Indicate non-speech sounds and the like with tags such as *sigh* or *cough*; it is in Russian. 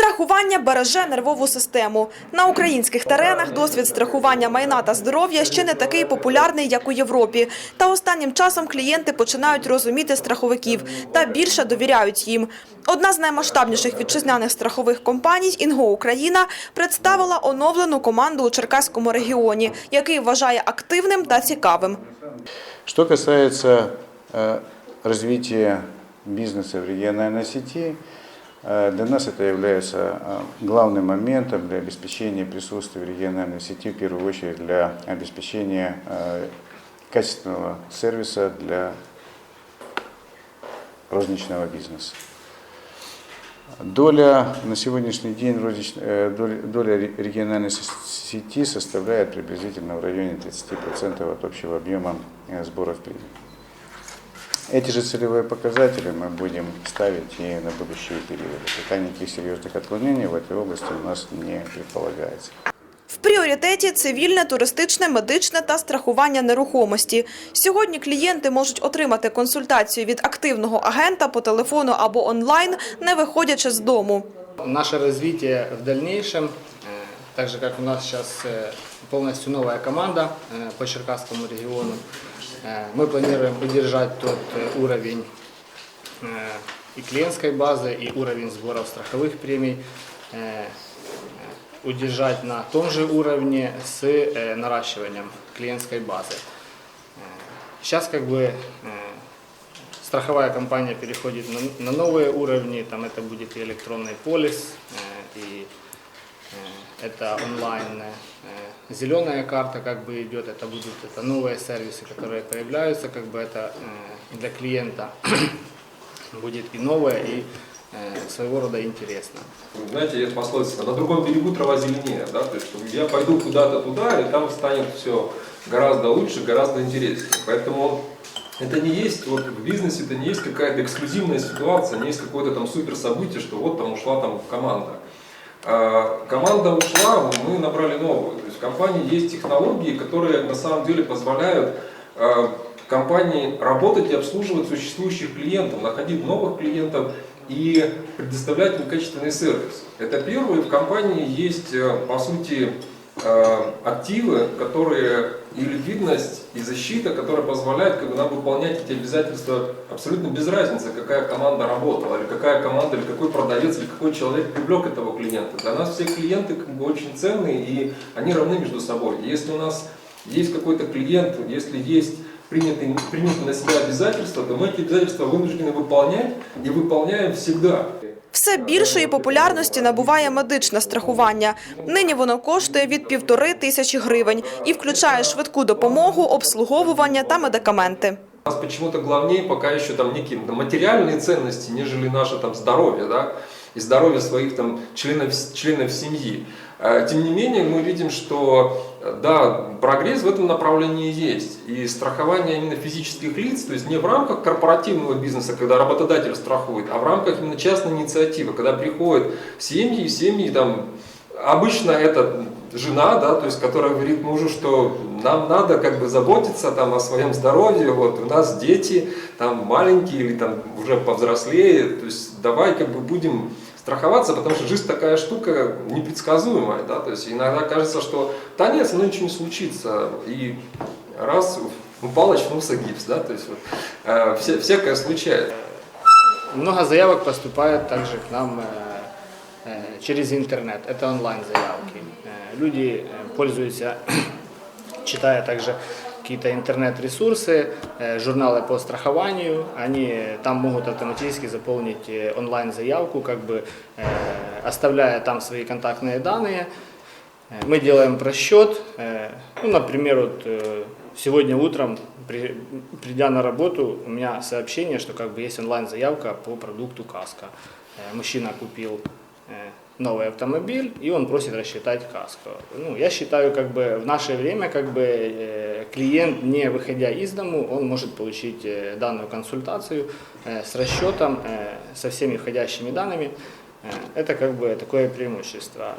Страхування береже нервову систему. На українських теренах досвід страхування майна та здоров'я ще не такий популярний, як у Європі. Та останнім часом клієнти починають розуміти страховиків та більше довіряють їм. Одна з наймасштабніших вітчизняних страхових компаній «Інго Україна» представила оновлену команду у Черкаському регіоні, який вважає активним та цікавим. Что касается э, развития бизнеса в региональной сети, э, для нас это является э, главным моментом для обеспечения присутствия региональной сети, в первую очередь для обеспечения э, качественного сервиса для розничного бизнеса. Доля на сегодняшний день э, доля, доля ре- региональной сети составляет приблизительно в районе 30% от общего объема э, сборов премий. Эти же целевые показатели мы будем ставить и на будущие периоды. Пока никаких серьезных отклонений в этой области у нас не предполагается. В пріоритеті цивільне, туристичне, медичне та страхування нерухомості. Сьогодні клієнти можуть отримати консультацію від активного агента по телефону або онлайн, не виходячи з дому. Наше развитие в дальнейшем, э, так же как у нас сейчас э, полностью новая команда э, по Черкасскому региону, э, Мы планируем удержать тот э, уровень э, и клиентской базы, и уровень сборов страховых премий, э, удержать на том же уровне с э, наращиванием клиентской базы. Сейчас как бы э, страховая компания переходит на, новые уровни, там это будет и электронный полис, э, и э, это онлайн э, зеленая карта как бы идет, это будут это новые сервисы, которые появляются, как бы это э, для клиента *clears throat* будет и новое, и э, своего рода интересно. Знаете, есть пословица, на другом берегу трава зеленее, да, то есть я пойду куда-то туда, и там станет все гораздо лучше, гораздо интереснее. Поэтому это не есть, вот в бизнесе это не есть какая-то эксклюзивная ситуация, не есть какое-то там супер событие, что вот там ушла там команда. А, Команда ушла, мы набрали новую. То есть в компании есть технологии, которые на самом деле позволяют а, компании работать и обслуживать существующих клиентов, находить новых клиентов и предоставлять им качественный сервис. Это первое. В компании есть, э, по сути, активы, которые и ликвидность, и защита, которая позволяет как бы, нам выполнять эти обязательства абсолютно без разницы, какая команда работала, или какая команда, или какой продавец, или какой человек привлек этого клиента. Для нас все клиенты как бы, очень ценные, и они равны между собой. Если у нас есть какой-то клиент, если есть принятые, принятые на себя обязательства, то мы эти обязательства вынуждены выполнять и выполняем всегда. Все більшої популярності набуває медичне страхування. Нині воно коштує від півтори тисячі гривень і включає швидку допомогу, обслуговування та медикаменти. У нас почему-то главнее пока еще там некие материальные ценности, нежели наше там здоровье, да, и здоровье своих там членов, членов семьи. Э, Тем не менее, мы видим, что э, да, прогресс в этом направлении есть. И страхование именно физических лиц, то есть не в рамках корпоративного бизнеса, когда работодатель страхует, а в рамках именно частной инициативы, когда приходят семьи, семьи там, обычно это жена, да, то есть, которая говорит мужу, что нам надо как бы заботиться там о своем здоровье, вот у нас дети там маленькие или там уже повзрослее, то есть давай как бы будем страховаться, потому что жизнь такая штука непредсказуемая, да, то есть иногда кажется, что да нет, мной ничего не случится, и раз упал, очнулся гипс, да, то есть вот, э, вся, всякое случается. Много заявок поступает также к нам э, э, через интернет. Это онлайн-заявки. Э, Люди э, пользуются, читая также какие-то интернет-ресурсы, э, журналы по страхованию. Они там могут автоматически заполнить э, онлайн-заявку, как бы э, оставляя там свои контактные данные. Э, Мы делаем просчет. э, Ну, например, вот э, сегодня утром, при- придя на работу, у меня сообщение, что как бы есть онлайн-заявка по продукту каска. Э, Мужчина купил э, новый автомобиль, и он просит рассчитать каско. Ну, я считаю, как бы в наше время, как бы э, клиент, не выходя из дому, он может получить э, данную консультацию э, с расчетом, со всеми входящими данными. Это как бы такое преимущество.